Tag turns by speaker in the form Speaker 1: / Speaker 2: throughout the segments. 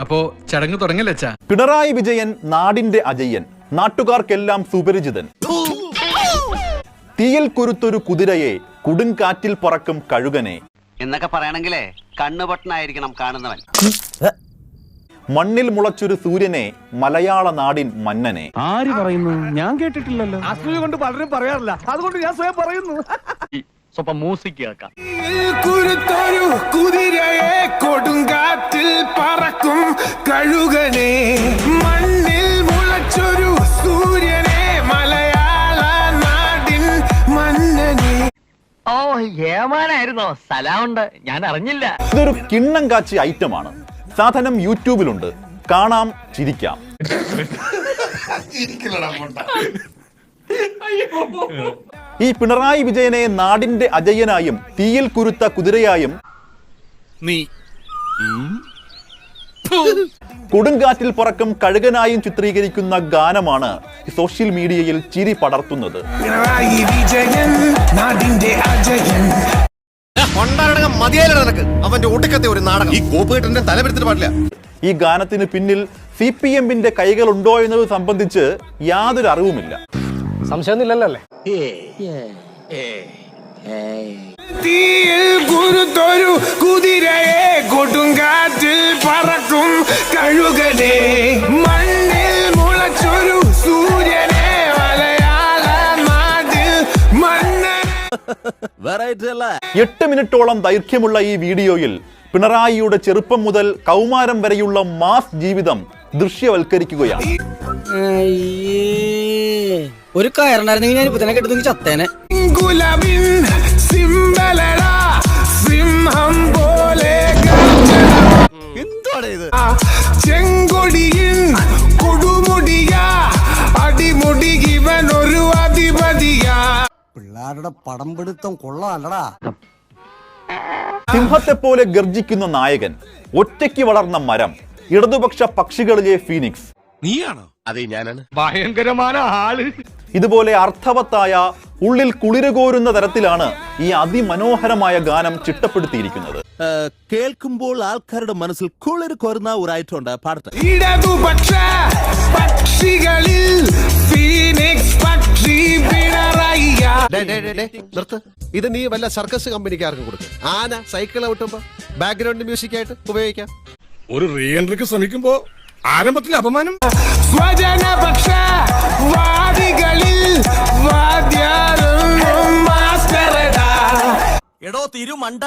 Speaker 1: അപ്പോ ചടങ്ങ് തുടങ്ങല്ലേ അച്ഛാ?
Speaker 2: പിണറായി വിജയൻ നാടിന്റെ അജയ്യൻ നാട്ടുകാർക്കെല്ലാം സുപരിചിതൻ. തീയിൽ കുരുത്തൊരു കുതിരയെ കൊടുങ്കാറ്റിൽ പറക്കും കഴുകനെ.
Speaker 3: എന്നൊക്കെ പറയണെങ്കിലേ കണ്ണുപൊട്ടനായിരിക്കണം കാണുന്നവൻ.
Speaker 2: മണ്ണിൽ മുളച്ചൊരു സൂര്യനെ മലയാള നാടിൻ മന്നനെ.
Speaker 4: ആര് പറയുന്നു? ഞാൻ കേട്ടിട്ടില്ലല്ലോ.
Speaker 5: അസൂയ കൊണ്ട് പലരും പറയാറില്ല. അതുകൊണ്ട് ഞാൻ സ്വയം പറയുന്നു.
Speaker 4: സ്വപ്പം മ്യൂസിക് കേൾക്കാം.
Speaker 6: കുരുത്തൊരു കുതിരയെ കൊടുങ്കാറ്റിൽ പറക്കും കഴുകനെ. മണ്ണിൽ മുളച്ചൊരു സൂര്യനെ മലയാള നാടിൻ മന്നനെ.
Speaker 4: ഓ ഏമാനായിരുന്നോ സ്ഥലമുണ്ട്. ഞാൻ അറിഞ്ഞില്ല.
Speaker 2: ഇതൊരു കിണ്ണം കാച്ചി ഐറ്റമാണ്. സാധനം യൂട്യൂബിലുണ്ട്. കാണാം ചിരിക്കാം. ഈ പിണറായി വിജയനെ നാടിന്റെ അജയനായും തീയിൽ കുരുത്ത കുതിരയായും
Speaker 6: നീ
Speaker 2: കൊടുങ്കാറ്റിൽ പുറക്കും കഴുകനായും ചിത്രീകരിക്കുന്ന ഗാനമാണ് സോഷ്യൽ മീഡിയയിൽ ചിരി പടർത്തുന്നത്.
Speaker 7: അവന്റെ ഒടുക്കത്തെ ഒരു നാടകം. ഈ കോപ്പുകെട്ടിന്റെ തലവെടുത്തിട്ട് പാടില്ല.
Speaker 2: ഈ ഗാനത്തിന് പിന്നിൽ സി പി എമ്മിന്റെ കൈകളുണ്ടോ എന്നത് സംബന്ധിച്ച് യാതൊരു അറിവുമില്ല.
Speaker 6: തീയിൽ കുരുത്തൊരു കുതിരയെ കൊടുങ്കാറ്റിൽ പറക്കും കഴുകനെ. മണ്ണിൽ മുളച്ചൊരു സൂര്യനെ മലയാള നാട്ടിൽ മന്നനെ
Speaker 2: എട്ട് മിനിറ്റോളം ദൈർഘ്യമുള്ള ഈ വീഡിയോയിൽ പിണറായിയുടെ ചെറുപ്പം മുതൽ കൗമാരം വരെയുള്ള മാസ് ജീവിതം ദൃശ്യവൽക്കരിക്കുകയാണ്.
Speaker 8: ഒരു കയറുണ്ടായിരുന്നെങ്കിൽ ഞാൻ ഇപ്പൊ തന്നെ കെട്ടുന്നെങ്കിൽ ചത്തേനെ.
Speaker 6: സിംഹം പോലെ
Speaker 7: എന്താണ് ഇത്?
Speaker 6: കൊടുമുടിയാ അടിമുടി ഇവൻ ഒരു അധിപതിയാ.
Speaker 8: പിള്ളേരുടെ പടം പിടുത്തം കൊള്ളാലടാ
Speaker 2: സിംഹത്തെ പോലെ ഗർജിക്കുന്ന നായകൻ ഒറ്റയ്ക്ക് വളർന്ന മരം ഇടതുപക്ഷ പക്ഷികളിലെ ഫീനിക്സ്.
Speaker 7: നീയാണോ? അതെ ഞാനാണ്.
Speaker 5: ഭയങ്കരമായ ആൾ.
Speaker 2: ഇതുപോലെ അർത്ഥവത്തായ ഉള്ളിൽ കുളിരുകോരുന്ന തരത്തിലാണ് ഈ അതിമനോഹരമായ ഗാനം ചിട്ടപ്പെടുത്തിയിരിക്കുന്നത്.
Speaker 9: കേൾക്കുമ്പോൾ ആൾക്കാരുടെ മനസ്സിൽ കുളിർ കോരുന്ന ഒരു ഐറ്റം ഉണ്ട് പാടട്ടെ.
Speaker 6: ഇടതുപക്ഷ പക്ഷികളിൽ ഫീനിക്സ് പക്ഷി
Speaker 7: നിർത്ത്. ഇത് നീ വല്ല സർക്കസ് കമ്പനിക്കാർക്കും കൊടുക്കും. ആന സൈക്കിൾ ഔട്ടുമ്പോ ബാക്ക്ഗ്രൗണ്ട് മ്യൂസിക് ആയിട്ട് ഉപയോഗിക്കാം.
Speaker 5: ഒരു റീ എൻട്രിക്ക് ശ്രമിക്കുമ്പോ ആരംഭത്തിൽ അപമാനം?
Speaker 6: സ്വജനപക്ഷ വാദികളിൽ
Speaker 8: എടോ തിരുമണ്ട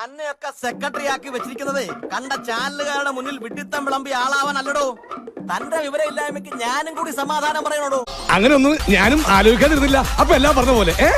Speaker 8: അന്നെയൊക്കെ സെക്രട്ടറി ആക്കി വെച്ചിരിക്കുന്നതേ കണ്ട ചാനലുകാരുടെ മുന്നിൽ വിട്ടിത്തം വിളമ്പി ആളാവാൻ അല്ലടോ തന്റെ വിവരമില്ലായ്മയ്ക്ക് ഞാനും കൂടി സമാധാനം പറയണോടോ?
Speaker 5: അങ്ങനെ ഒന്നും ഞാനും ആലോചിക്കാതിരുന്നില്ല. അപ്പൊ എല്ലാം പറഞ്ഞ പോലെ ഏ?